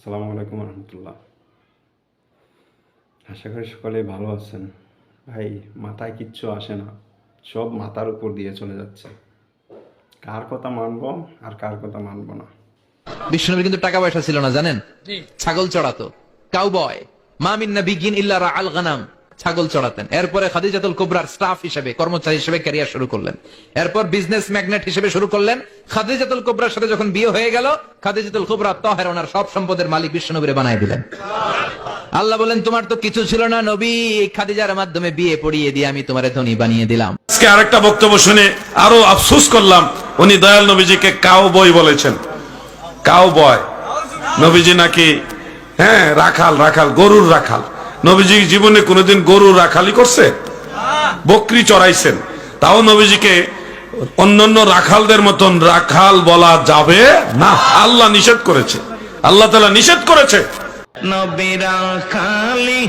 আসসালামু আলাইকুম রহমতুল্লাহ। আশা করি সকলে ভালো আছেন। ভাই মাথায় কিচ্ছু আসে না। সব মাথার উপর দিয়ে চলে যাচ্ছে। কার কথা মানবো আর কার কথা মানবো না। বিষ্ণুনবীর কিন্তু টাকা পয়সা ছিল না জানেন? ছাগল চড়াতো। কাউ বয় মামিন নাবিগিন ইল্লা রাআল গানাম। ছাগল চড়াতেন। এরপরে খাদিজাতুল কুবরার স্টাফ হিসেবে, কর্মচারী হিসেবে ক্যারিয়ার শুরু করলেন। এরপর বিজনেস ম্যাগনেট হিসেবে শুরু করলেন। খাদিজাতুল কুবরার সাথে যখন বিয়ে হয়ে গেল, খাদিজাতুল কুবরা তহের ওনার সব সম্পদের মালিক বিষ্ণুনবীরে বানায় দিলেন। আল্লাহ বলেন, তোমার তো কিছু ছিল না নবী, খাদিজার মাধ্যমে বিয়ে পড়িয়ে দিয়ে আমি তোমারে ধনী বানিয়ে দিলাম। আজকে আরেকটা বক্তব্য শুনে আরও আফসোস করলাম, উনি দয়াল নবীজিকে কাউ বই বলেছেন। কাউ বয় নবীজি নাকি হ্যাঁ রাখাল রাখাল, গরুর রাখাল। নবীজি জীবনে কোনোদিন গরু রাখালি করছে? বকরি চড়াইছেন। তাও নবীজিকে অন্যান্য রাখালদের মতন রাখাল বলা যাবে না। আল্লাহ নিষেধ করেছে। আল্লাহ তালা নিষেধ করেছে। নবীরা খালি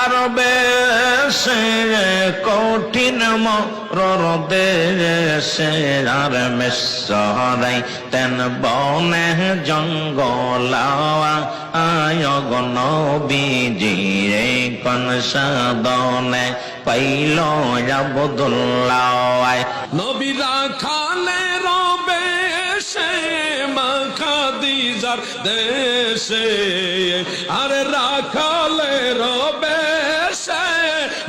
আর বেশে কঠিন মরর দেশে, আর মেসরাই তেন বনে জঙ্গলাওয়া আয়গ নবীজি রে কোন সাদনে পাইল আবদুল্লাহ। নবীরা খালে মাখাদিজার দেশে, আরে রাখালে রবে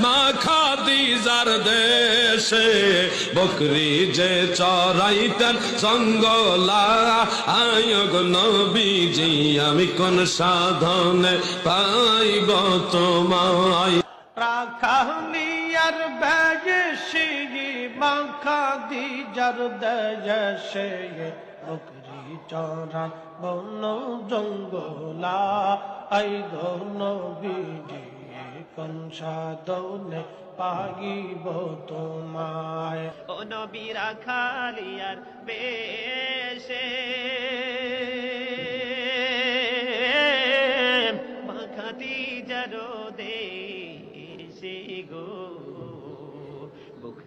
মাখাদিজার দেশে। বকরি যে চড়াইতেন জঙ্গলা, আয়গ নবীজি, আমি কোন সাধনে পাইব তোমায়। রাখালিয়ার বেশি মাখা দি যার দেশে বকরি চরান বন জঙ্গলা, আই ধন বিজি কোন সাধনে পাগিব তোমায়? ও নবীরা খালিয়ার বেশে, মাখাতি যারো দেশে গো।